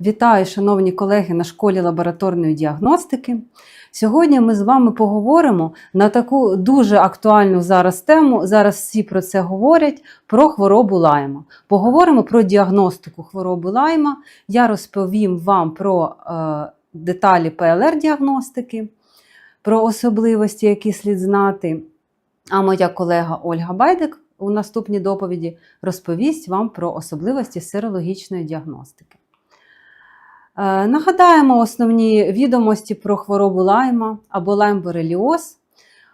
Вітаю, шановні колеги на школі лабораторної діагностики. Сьогодні ми з вами поговоримо на таку дуже актуальну зараз тему. Зараз всі про це говорять: про хворобу лайма. Поговоримо про діагностику хвороби лайма. Я розповім вам про е, деталі ПЛР-діагностики, про особливості, які слід знати. А моя колега Ольга Байдик у наступній доповіді розповість вам про особливості серологічної діагностики. Е, Нагадаємо основні відомості про хворобу лайма або лайм-бореліоз,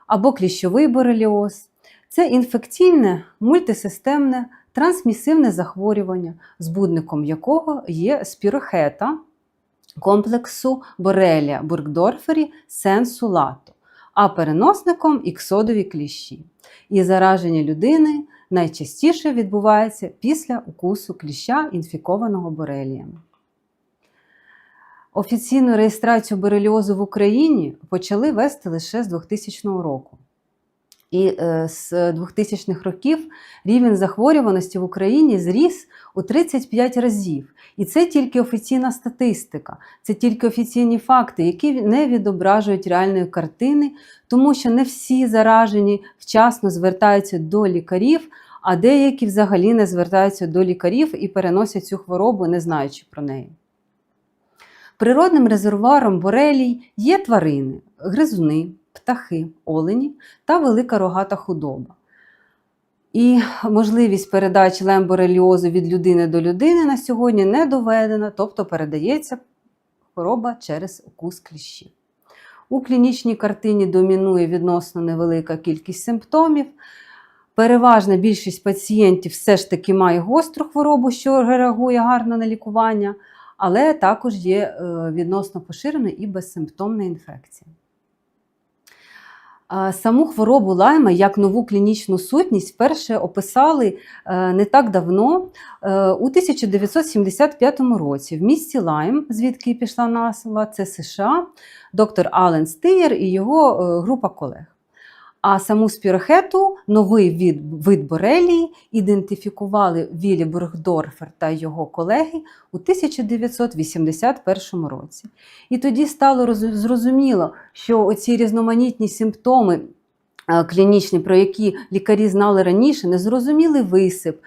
або кліщовий бореліоз. Це інфекційне мультисистемне трансмісивне захворювання, збудником якого є спірохета комплексу борелія бургдорфері сенсу лато, а переносником іксодові кліщі. І зараження людини найчастіше відбувається після укусу кліща, інфікованого борелієм. Офіційну реєстрацію бореліозу в Україні почали вести лише з 2000 року. І е, з 2000-х років рівень захворюваності в Україні зріс у 35 разів. І це тільки офіційна статистика, це тільки офіційні факти, які не відображують реальної картини, тому що не всі заражені вчасно звертаються до лікарів, а деякі взагалі не звертаються до лікарів і переносять цю хворобу, не знаючи про неї. Природним резервуаром борелій є тварини, гризуни, птахи, олені та велика рогата худоба. І можливість передачі лембореліозу від людини до людини на сьогодні не доведена, тобто передається хвороба через укус кліщів. У клінічній картині домінує відносно невелика кількість симптомів. Переважна більшість пацієнтів все ж таки має гостру хворобу, що реагує гарно на лікування, але також є відносно поширена і безсимптомна інфекція. Саму хворобу лайма як нову клінічну сутність вперше описали не так давно, у 1975 році в місті Лайм, звідки пішла назва, це США, доктор Ален Стиєр і його група колег. А саму спірохету, новий від, вид борелії, ідентифікували Вілі Бургдорфер та його колеги у 1981 році. І тоді стало зрозуміло, що оці різноманітні симптоми клінічні, про які лікарі знали раніше, незрозумілий висип,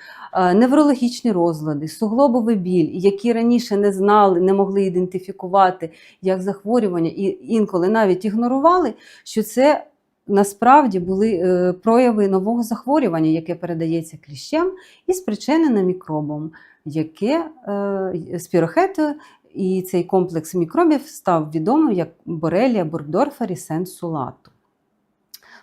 неврологічні розлади, суглобовий біль, які раніше не знали, не могли ідентифікувати як захворювання, і інколи навіть ігнорували, що це насправді були е, прояви нового захворювання, яке передається кліщем і спричинене мікробом, яке е, спірохетою і цей комплекс мікробів став відомим як Борелія бургдорфері сенсулату.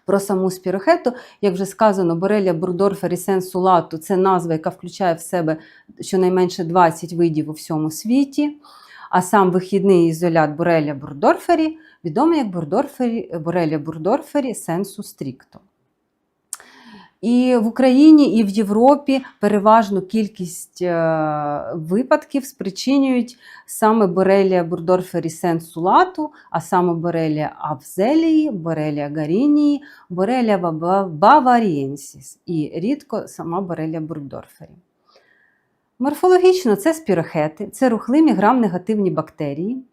Про саму спірохету, як вже сказано, Борелія бургдорфері сенсулату це назва, яка включає в себе щонайменше 20 видів у всьому світі. А сам вихідний ізолят Борелія бургдорфері відомий як бурдорфері, Борелія бурдорфері сенсу стрікто. І в Україні, і в Європі переважну кількість е, випадків спричинюють саме Борелія бурдорфері сенсу лату, а саме Борелія авзелії, Борелія гарінії, Борелія баварієнсіс і рідко сама Борелія бурдорфері. Морфологічно це спірохети, це рухливі грам-негативні бактерії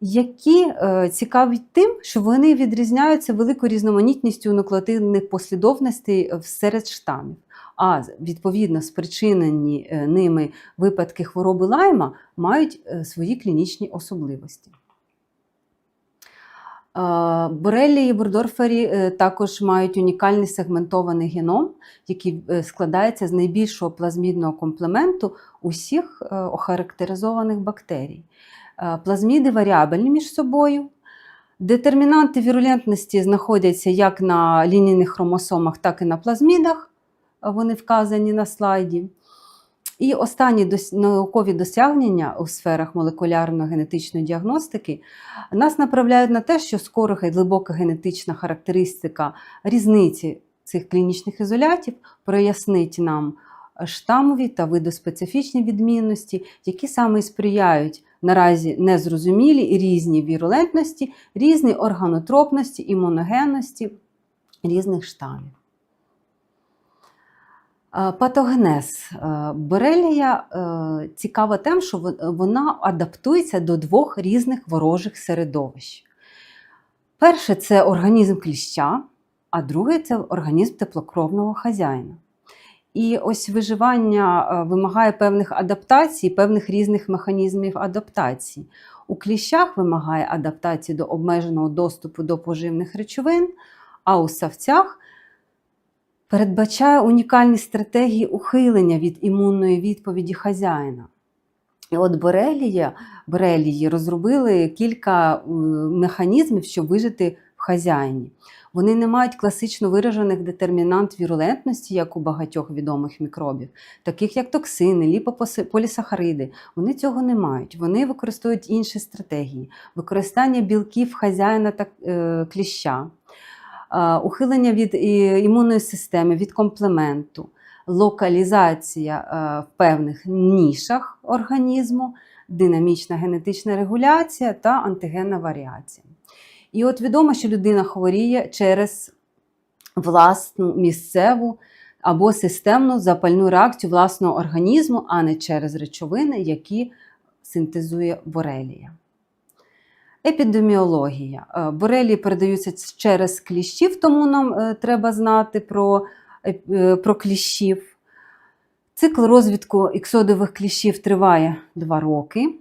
які е, цікаві тим, що вони відрізняються великою різноманітністю нуклеотидних послідовностей е, серед штамів. А відповідно спричинені е, ними випадки хвороби лайма мають свої клінічні особливості. Борелі і бурдорфері також мають унікальний сегментований геном, який складається з найбільшого плазмідного комплементу усіх охарактеризованих бактерій. Е, плазміди варіабельні між собою. Детермінанти вірулентності знаходяться як на лінійних хромосомах, так і на плазмідах. Вони вказані на слайді. І останні наукові досягнення у сферах молекулярно-генетичної діагностики нас направляють на те, що скора і глибока генетична характеристика різниці цих клінічних ізолятів прояснить нам штамові та видоспецифічні відмінності, які саме і сприяють наразі незрозумілі різні вірулентності, різні органотропності, імуногенності різних штамів. Е, Патогенез. Е, Борелія е, цікава тим, що вона адаптується до двох різних ворожих середовищ. Перше це організм кліща, а друге це організм теплокровного хазяїна. І ось виживання е, вимагає певних адаптацій, певних різних механізмів адаптації. У кліщах вимагає адаптації до обмеженого доступу до поживних речовин, а у савцях передбачає унікальні стратегії ухилення від імунної відповіді хазяїна. І от Борелія, Борелії розробили кілька е, механізмів, щоб вижити хазяїні. Вони не мають класично виражених детермінант вірулентності, як у багатьох відомих мікробів, таких як токсини, ліпополісахариди. Вони цього не мають. Вони використовують інші стратегії: використання білків хазяїна та е, кліща, е, ухилення від е, імунної системи, від комплементу, локалізація в певних нішах організму, динамічна генетична регуляція та антигенна варіація. І от відомо, що людина хворіє через власну місцеву або системну запальну реакцію власного організму, а не через речовини, які синтезує борелія. Епідеміологія. Е, Борелії передаються через кліщів, тому нам е, треба знати про, е, про кліщів. Цикл розвитку іксодових кліщів триває 2 роки.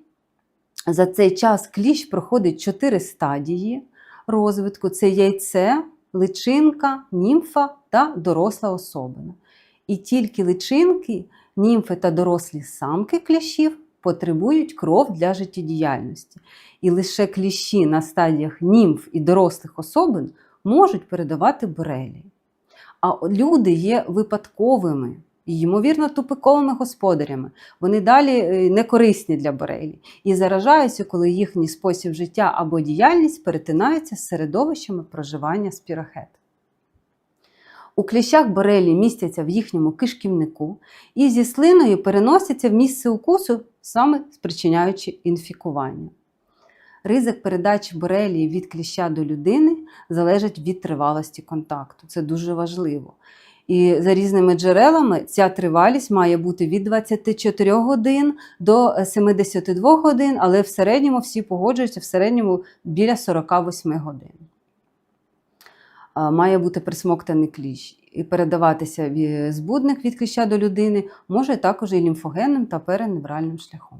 За цей час кліщ проходить 4 стадії розвитку: це яйце, личинка, німфа та доросла особина. І тільки личинки, німфи та дорослі самки кліщів потребують кров для життєдіяльності. І лише кліщі на стадіях німф і дорослих особин можуть передавати борелії. А люди є випадковими ймовірно, тупиковими господарями. Вони далі е, не корисні для борелій і заражаються, коли їхній спосіб життя або діяльність перетинаються з середовищами проживання спірохет. У кліщах борелі містяться в їхньому кишківнику і зі слиною переносяться в місце укусу, саме спричиняючи інфікування. Ризик передачі борелії від кліща до людини залежить від тривалості контакту. Це дуже важливо. І за різними джерелами ця тривалість має бути від 24 годин до 72 годин, але в середньому всі погоджуються в середньому біля 48 годин. Має бути присмоктаний кліщ і передаватися ві- збудник від кліща до людини, може також і лімфогенним та переневральним шляхом.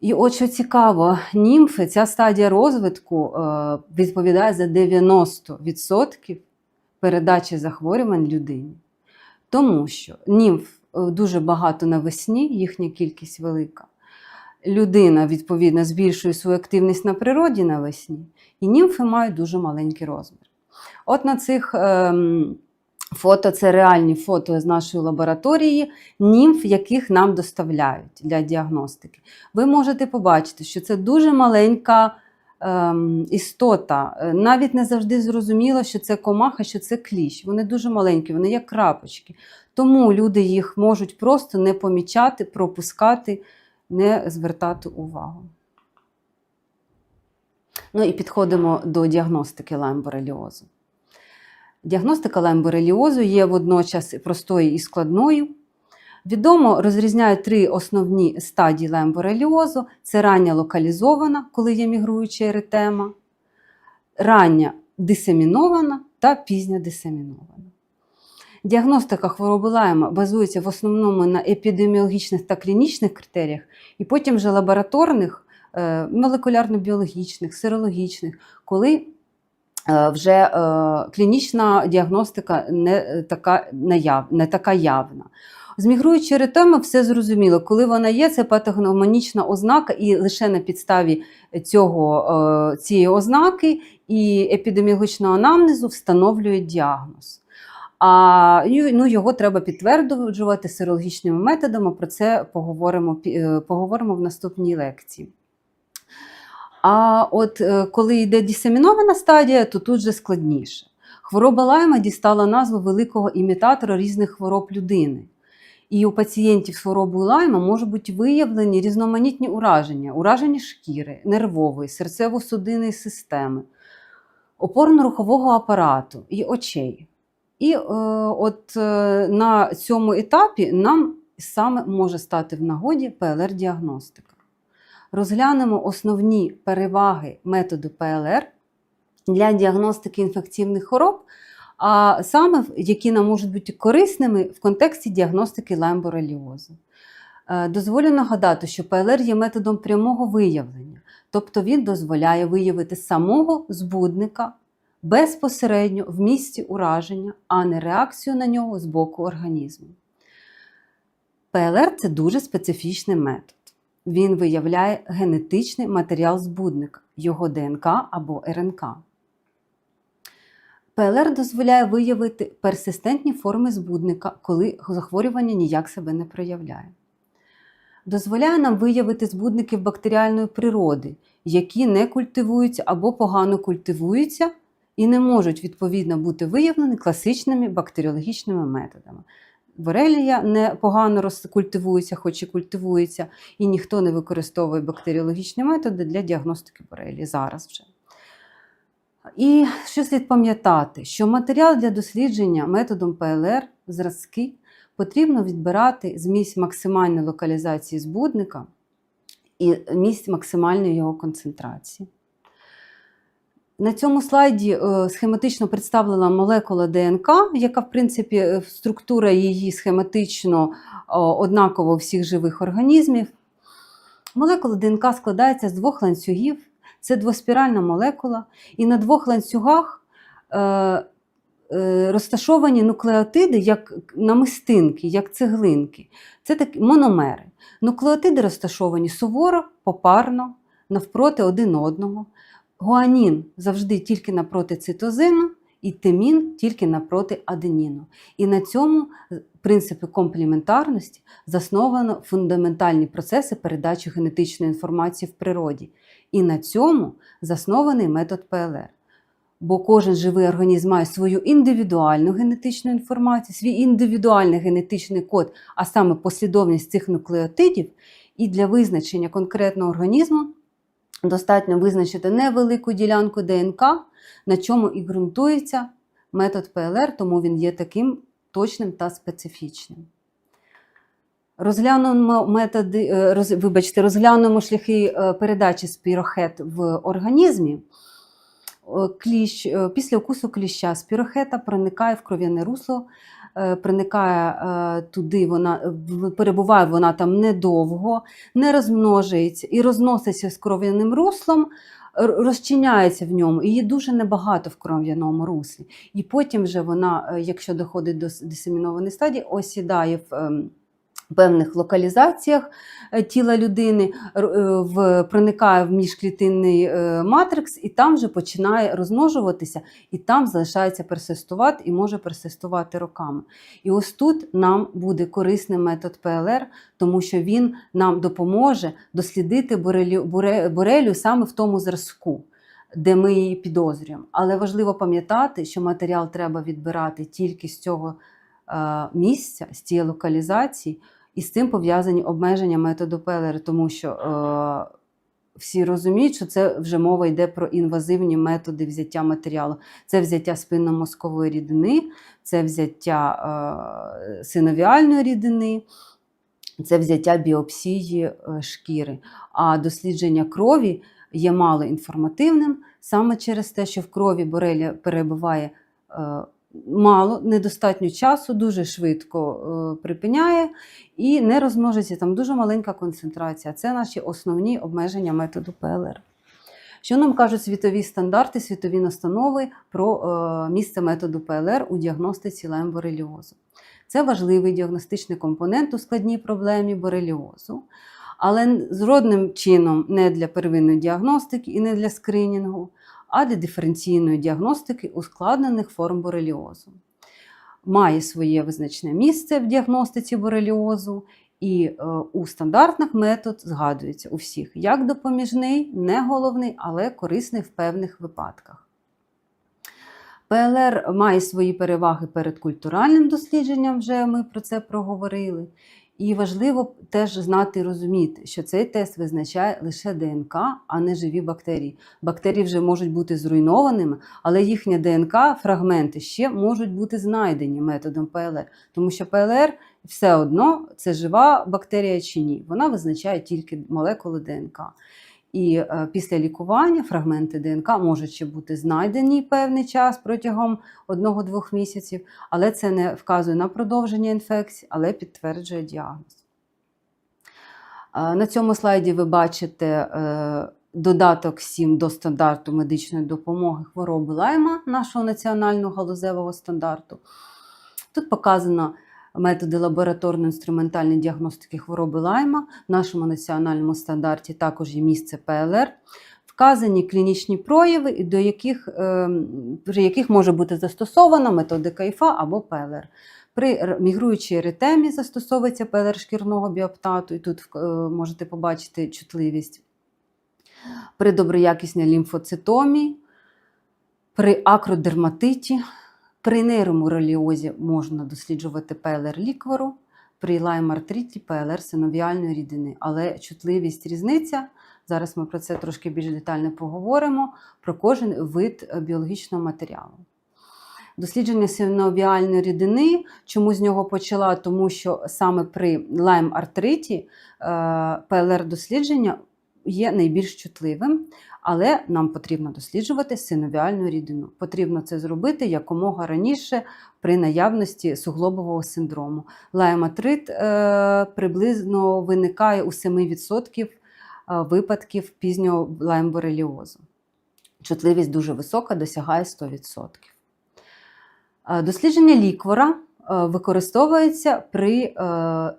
І от що цікаво, німфи, ця стадія розвитку е, відповідає за 90% передачі захворювань людині. Тому що німф е, дуже багато навесні, їхня кількість велика. Людина, відповідно, збільшує свою активність на природі навесні, і німфи мають дуже маленький розмір. От на цих ем, фото це реальні фото з нашої лабораторії, німф, яких нам доставляють для діагностики. Ви можете побачити, що це дуже маленька істота. Е, Навіть не завжди зрозуміло, що це комаха, що це кліщ. Вони дуже маленькі, вони як крапочки. Тому люди їх можуть просто не помічати, пропускати, не звертати увагу. Ну і підходимо до діагностики лаймбореліозу. Діагностика лаймбореліозу є водночас простою і складною. Відомо розрізняють три основні стадії лаймбореліозу: це рання локалізована, коли є мігруюча еретема, рання дисемінована та пізня дисемінована. Діагностика хвороби лайма базується в основному на епідеміологічних та клінічних критеріях, і потім вже лабораторних, е, молекулярно-біологічних, сирологічних, коли е, вже е, клінічна діагностика не така, не така явна. З мігруючої еретеми все зрозуміло, коли вона є, це патогномонічна ознака, і лише на підставі цього, е, цієї ознаки і епідеміологічного анамнезу встановлюють діагноз. А ну, його треба підтверджувати сирологічними методами. Про це поговоримо, е, поговоримо в наступній лекції. А от е, коли йде дисемінована стадія, то тут же складніше. Хвороба лайма дістала назву великого імітатора різних хвороб людини. І у пацієнтів з хворобою лайма можуть бути виявлені різноманітні ураження: ураження шкіри, нервової, серцево-судинної системи, опорно-рухового апарату і очей. І е, от е, на цьому етапі нам саме може стати в нагоді ПЛР-діагностика. Розглянемо основні переваги методу ПЛР для діагностики інфекційних хвороб, а саме які нам можуть бути корисними в контексті діагностики лаймбореліозу. Е, Дозволю нагадати, що ПЛР є методом прямого виявлення, тобто він дозволяє виявити самого збудника безпосередньо в місці ураження, а не реакцію на нього з боку організму. ПЛР це дуже специфічний метод. Він виявляє генетичний матеріал збудника, його ДНК або РНК. ПЛР дозволяє виявити персистентні форми збудника, коли захворювання ніяк себе не проявляє. Дозволяє нам виявити збудники бактеріальної природи, які не культивуються або погано культивуються і не можуть відповідно бути виявлені класичними бактеріологічними методами. Борелія не погано розкультивується, хоч і культивується, і ніхто не використовує бактеріологічні методи для діагностики борелії зараз вже. І що слід пам'ятати, що матеріал для дослідження методом ПЛР зразки потрібно відбирати з місць максимальної локалізації збудника і місць максимальної його концентрації. На цьому слайді е, схематично представлена молекула ДНК, яка, в принципі, е, структура її схематично е, однакова у всіх живих організмів. Молекула ДНК складається з двох ланцюгів. Це двоспіральна молекула, і на двох ланцюгах е, е, розташовані нуклеотиди як намистинки, як цеглинки. Це такі мономери. Нуклеотиди розташовані суворо, попарно, навпроти один одного. Гуанін завжди тільки напроти цитозину, і тимін тільки напроти аденіну. І на цьому принципі комплементарності засновано фундаментальні процеси передачі генетичної інформації в природі. І на цьому заснований метод ПЛР. Бо кожен живий організм має свою індивідуальну генетичну інформацію, свій індивідуальний генетичний код, а саме послідовність цих нуклеотидів, і для визначення конкретного організму достатньо визначити невелику ділянку ДНК, на чому і ґрунтується метод ПЛР, тому він є таким точним та специфічним. Розглянемо методи, е, роз, вибачте, розглянемо шляхи е, передачі спірохет в організмі. Е, Кліщ, після укусу кліща спірохета проникає в кров'яне русло, проникає туди, вона перебуває вона там недовго, не розмножується і розноситься з кров'яним руслом, розчиняється в ньому, її дуже небагато в кров'яному руслі. І потім вже вона, якщо доходить до дисемінованої стадії, осідає в ем, певних локалізаціях тіла людини, в, проникає в міжклітинний е, матрикс, і там вже починає розмножуватися, і там залишається персистувати і може персистувати роками. І ось тут нам буде корисний метод ПЛР, тому що він нам допоможе дослідити борелю, борелю саме в тому зразку. Де ми її підозрюємо. Але важливо пам'ятати, що матеріал треба відбирати тільки з цього е, місця, з цієї локалізації, і з цим пов'язані обмеження методу ПЛР, тому що е, всі розуміють, що це вже мова йде про інвазивні методи взяття матеріалу. Це взяття спинномозкової рідини, це взяття е, синовіальної рідини. Це взяття біопсії е, шкіри. А дослідження крові є мало інформативним саме через те, що в крові Бореля перебуває е, мало, недостатньо часу, дуже швидко е, припиняє і не розмножиться. Там дуже маленька концентрація. Це наші основні обмеження методу ПЛР. Що нам кажуть світові стандарти, світові настанови про е, місце методу ПЛР у діагностиці лаймбореліозу? Це важливий діагностичний компонент у складній проблемі бореліозу, але жодним чином не для первинної діагностики і не для скринінгу, а для диференційної діагностики ускладнених форм бореліозу. Має своє визначне місце в діагностиці бореліозу, і е, у стандартних метод згадується у всіх як допоміжний, не головний, але корисний в певних випадках. ПЛР має свої переваги перед культуральним дослідженням, вже ми про це проговорили. І важливо теж знати і розуміти, що цей тест визначає лише ДНК, а не живі бактерії. Бактерії вже можуть бути зруйнованими, але їхня ДНК, фрагменти ще можуть бути знайдені методом ПЛР. Тому що ПЛР все одно це жива бактерія чи ні. Вона визначає тільки молекули ДНК. І е, після лікування фрагменти ДНК можуть ще бути знайдені певний час протягом 1-2 місяців, але це не вказує на продовження інфекції, але підтверджує діагноз. Е, На цьому слайді ви бачите е, додаток 7 до стандарту медичної допомоги хвороби лайма, нашого національного галузевого стандарту. Тут показано методи лабораторно-інструментальної діагностики хвороби лайма. В нашому національному стандарті також є місце ПЛР. Вказані клінічні прояви, до яких, при яких може бути застосована методика ІФА або ПЛР. При мігруючій еритемі застосовується ПЛР шкірного біоптату, і тут е, можете побачити чутливість. При доброякісній лімфоцитомі, при акродерматиті, при нейромураліозі можна досліджувати ПЛР ліквору, при лайм-артриті ПЛР синовіальної рідини. Але чутливість різниця, зараз ми про це трошки більш детально поговоримо, про кожен вид е, біологічного матеріалу. Дослідження синовіальної рідини, чому з нього почала? Тому що саме при лайм-артриті ПЛР-дослідження є найбільш чутливим, але нам потрібно досліджувати синовіальну рідину. Потрібно це зробити якомога раніше при наявності суглобового синдрому. Лайматрит е, приблизно виникає у 7% випадків пізнього лаймбореліозу. Чутливість дуже висока, досягає 100%. Е, Дослідження ліквора е, використовується при е,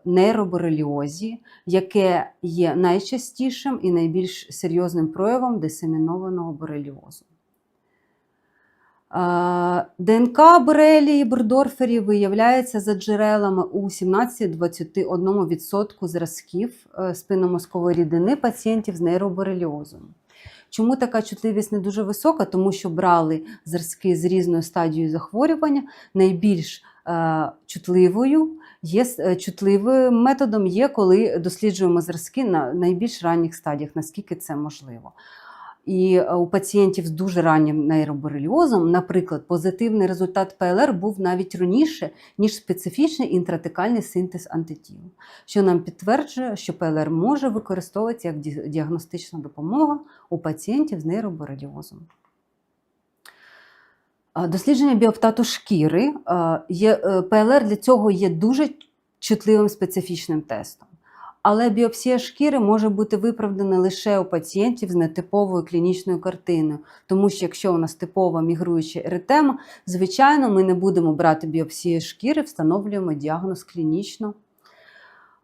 нейробореліозі, яке є найчастішим і найбільш серйозним проявом дисемінованого бореліозу. Е, ДНК борелії бурдорферів виявляється за джерелами у 17-21% зразків е, спинномозкової рідини пацієнтів з нейробореліозом. Чому така чутливість не дуже висока? Тому що брали зразки з різною стадією захворювання. Найбільш е, чутливою є е, чутливим методом є, коли досліджуємо зразки на найбільш ранніх стадіях, наскільки це можливо. І е, у пацієнтів з дуже раннім нейробореліозом, наприклад, позитивний результат ПЛР був навіть раніше, ніж специфічний інтратекальний синтез антитіл, що нам підтверджує, що ПЛР може використовуватися як діагностична допомога у пацієнтів з нейробореліозом. Дослідження біоптату шкіри є, е, ПЛР для цього є дуже чутливим специфічним тестом. Але біопсія шкіри може бути виправдана лише у пацієнтів з нетиповою клінічною картиною. Тому що якщо у нас типова мігруюча еритема, звичайно, ми не будемо брати біопсію шкіри, встановлюємо діагноз клінічно.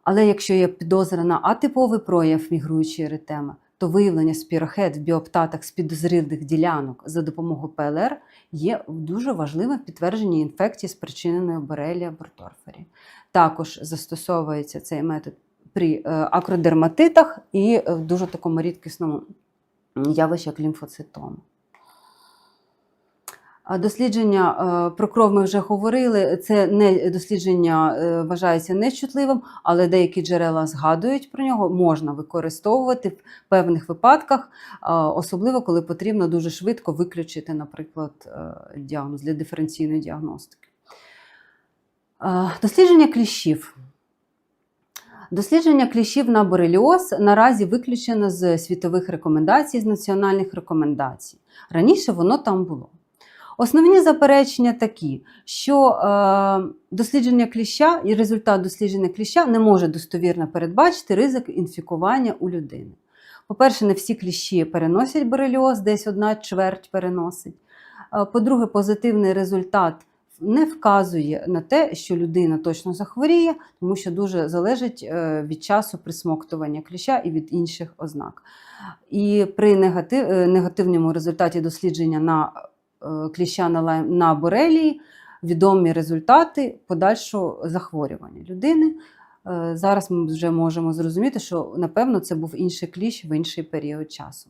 Але якщо є підозра на атиповий прояв мігруючої еритеми, то виявлення спірохет в біоптатах з підозрілих ділянок за допомогою ПЛР є дуже важливим в підтвердженні інфекції, спричиненої борелія борторфері. Також застосовується цей метод при е, акродерматитах і е, в дуже такому рідкісному явищі, як лімфоцитоми. Дослідження е, про кров ми вже говорили. Це не дослідження е, вважається нечутливим, але деякі джерела згадують про нього, можна використовувати в певних випадках, е, особливо коли потрібно дуже швидко виключити, наприклад, діагноз для диференційної діагностики. Дослідження кліщів. Дослідження кліщів на бореліоз наразі виключено з світових рекомендацій, з національних рекомендацій. Раніше воно там було. Основні заперечення такі, що е, дослідження кліща і результат дослідження кліща не може достовірно передбачити ризик інфікування у людини. По-перше, не всі кліщі переносять бореліоз, десь одна чверть переносить. Е, По-друге, позитивний результат не вказує на те, що людина точно захворіє, тому що дуже залежить е, від часу присмоктування кліща і від інших ознак. І при негатив, негативному результаті дослідження на кліща на, на борелії відомі результати подальшого захворювання людини. Е, Зараз ми вже можемо зрозуміти, що напевно це був інший кліщ в інший період часу.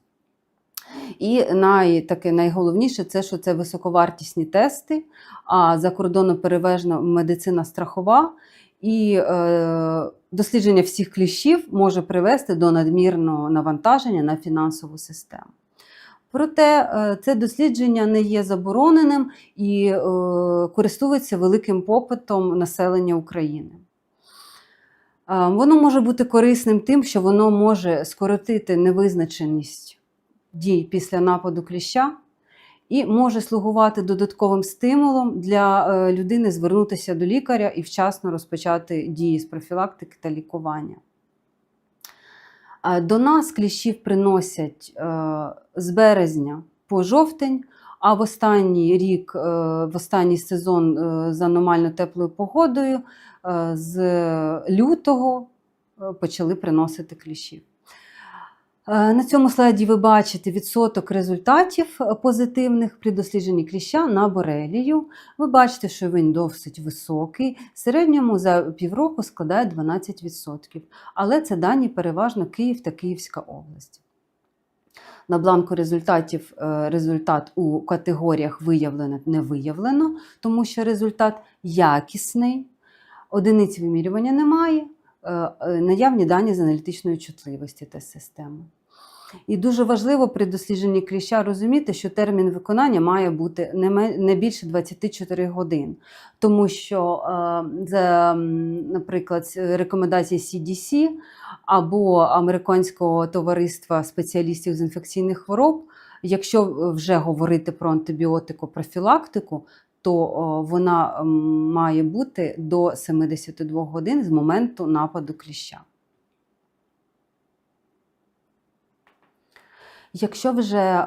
І най, таке, найголовніше це, що це високовартісні тести, а за кордоном переважно медицина страхова, і е, дослідження всіх кліщів може привести до надмірного навантаження на фінансову систему. Проте е, це дослідження не є забороненим і е, користується великим попитом населення України. Е, Воно може бути корисним тим, що воно може скоротити невизначеність дій після нападу кліща і може слугувати додатковим стимулом для людини звернутися до лікаря і вчасно розпочати дії з профілактики та лікування. Е, До нас кліщів приносять е, з березня по жовтень, а в останній рік, е, в останній сезон з аномально теплою погодою з лютого почали приносити кліщів. Е, На цьому слайді ви бачите відсоток результатів е, позитивних при дослідженні кліща на борелію. Ви бачите, що він досить високий. В середньому за півроку складає 12%. Але це дані переважно Київ та Київська область. На бланку результатів е, результат у категоріях виявлено, не виявлено, тому що результат якісний, одиниць вимірювання немає, наявні дані з аналітичної чутливості тест-системи. І дуже важливо при дослідженні кліща розуміти, що термін виконання має бути не більше 24 годин, тому що, е, за, наприклад, рекомендації CDC або Американського товариства спеціалістів з інфекційних хвороб, якщо вже говорити про антибіотикопрофілактику, то вона має бути до 72 годин з моменту нападу кліща. Якщо вже е,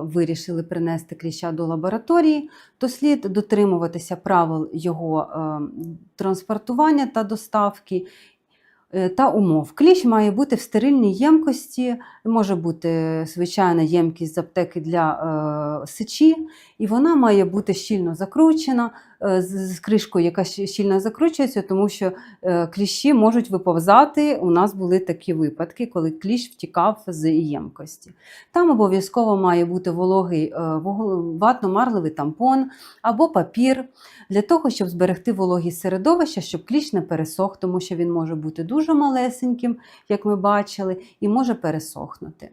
вирішили принести кліща до лабораторії, то слід дотримуватися правил його е, транспортування та доставки та умов. Кліщ має бути в стерильній ємкості, може бути звичайна ємкість з аптеки для е, сечі, і вона має бути щільно закручена, е, з, з кришкою, яка щільно закручується, тому що е, кліщі можуть виповзати. У нас були такі випадки, коли кліщ втікав з ємкості. Там обов'язково має бути вологий е, ватно-марливий тампон або папір для того, щоб зберегти вологість середовища, щоб кліщ не пересох, тому що він може бути дуже малесеньким, як ми бачили, і може пересохнути.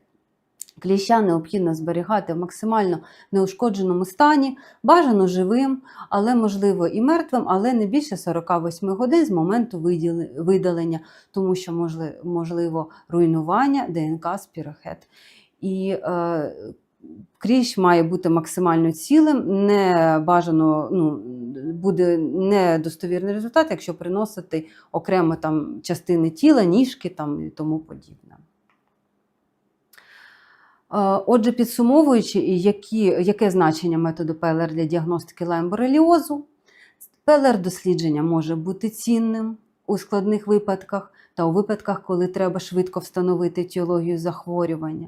Кліща необхідно зберігати в максимально неушкодженому стані, бажано живим, але можливо і мертвим, але не більше 48 годин з моменту видалення, тому що можливо руйнування ДНК спірохет. І е, кліщ має бути максимально цілим, не бажано ну, буде недостовірний результат, якщо приносити окремо там, частини тіла, ніжки там, і тому подібне. Е, Отже, підсумовуючи, які, яке значення методу ПЛР для діагностики лаймбореліозу, ПЛР-дослідження може бути цінним у складних випадках та у випадках, коли треба швидко встановити етіологію захворювання.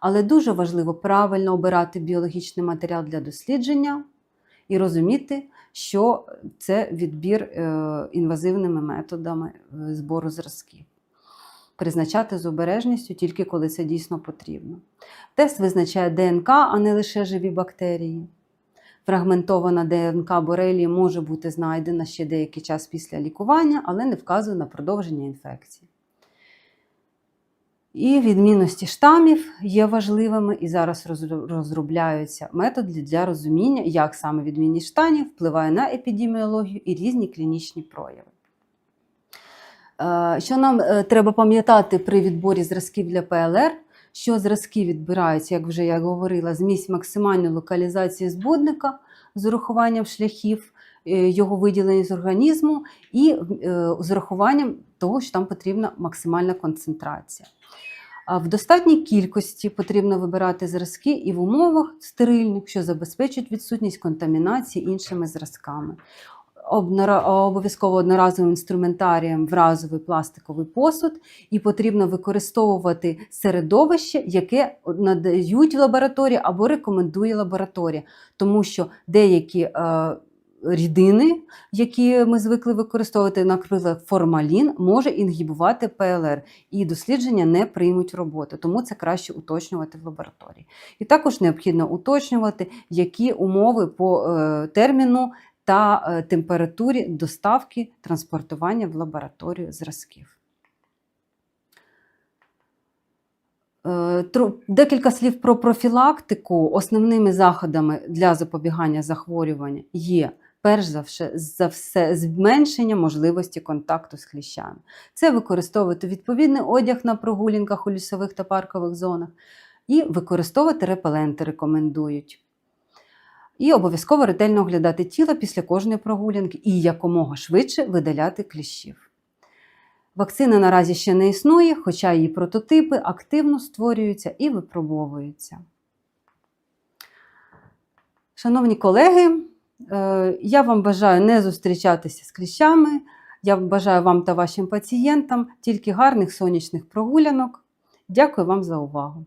Але дуже важливо правильно обирати біологічний матеріал для дослідження і розуміти, що це відбір е, інвазивними методами е, збору зразків. Призначати з обережністю тільки коли це дійсно потрібно. Тест визначає ДНК, а не лише живі бактерії. Фрагментована ДНК борелії може бути знайдена ще деякий час після лікування, але не вказує на продовження інфекції. І відмінності штамів є важливими, і зараз розробляються методи для розуміння, як саме відмінність штамів впливає на епідеміологію і різні клінічні прояви. Е, Що нам е, треба пам'ятати при відборі зразків для ПЛР, що зразки відбираються, як вже я говорила, з місць максимальної локалізації збудника з урахуванням шляхів е, його виділення з організму і з урахуванням того, що там потрібна максимальна концентрація. В достатній кількості потрібно вибирати зразки і в умовах стерильних, що забезпечують відсутність контамінації іншими зразками. Обов'язково одноразовим інструментарієм вразовий пластиковий посуд, і потрібно використовувати середовище, яке надають в лабораторії або рекомендує лабораторія, тому що деякі е, рідини, які ми звикли використовувати, наприклад, формалін, може інгібувати ПЛР, і дослідження не приймуть роботи, тому це краще уточнювати в лабораторії. І також необхідно уточнювати, які умови по е, терміну та е, температурі доставки транспортування в лабораторію зразків. Е, Декілька слів про профілактику. Основними заходами для запобігання захворювання є перш за все, за все зменшення можливості контакту з кліщами. Це використовувати відповідний одяг на прогулянках у лісових та паркових зонах і використовувати репеленти рекомендують. І обов'язково ретельно оглядати тіло після кожної прогулянки і якомога швидше видаляти кліщів. Вакцина наразі ще не існує, хоча її прототипи активно створюються і випробовуються. Шановні колеги, е, я вам бажаю не зустрічатися з кліщами. Я бажаю вам та вашим пацієнтам тільки гарних сонячних прогулянок. Дякую вам за увагу!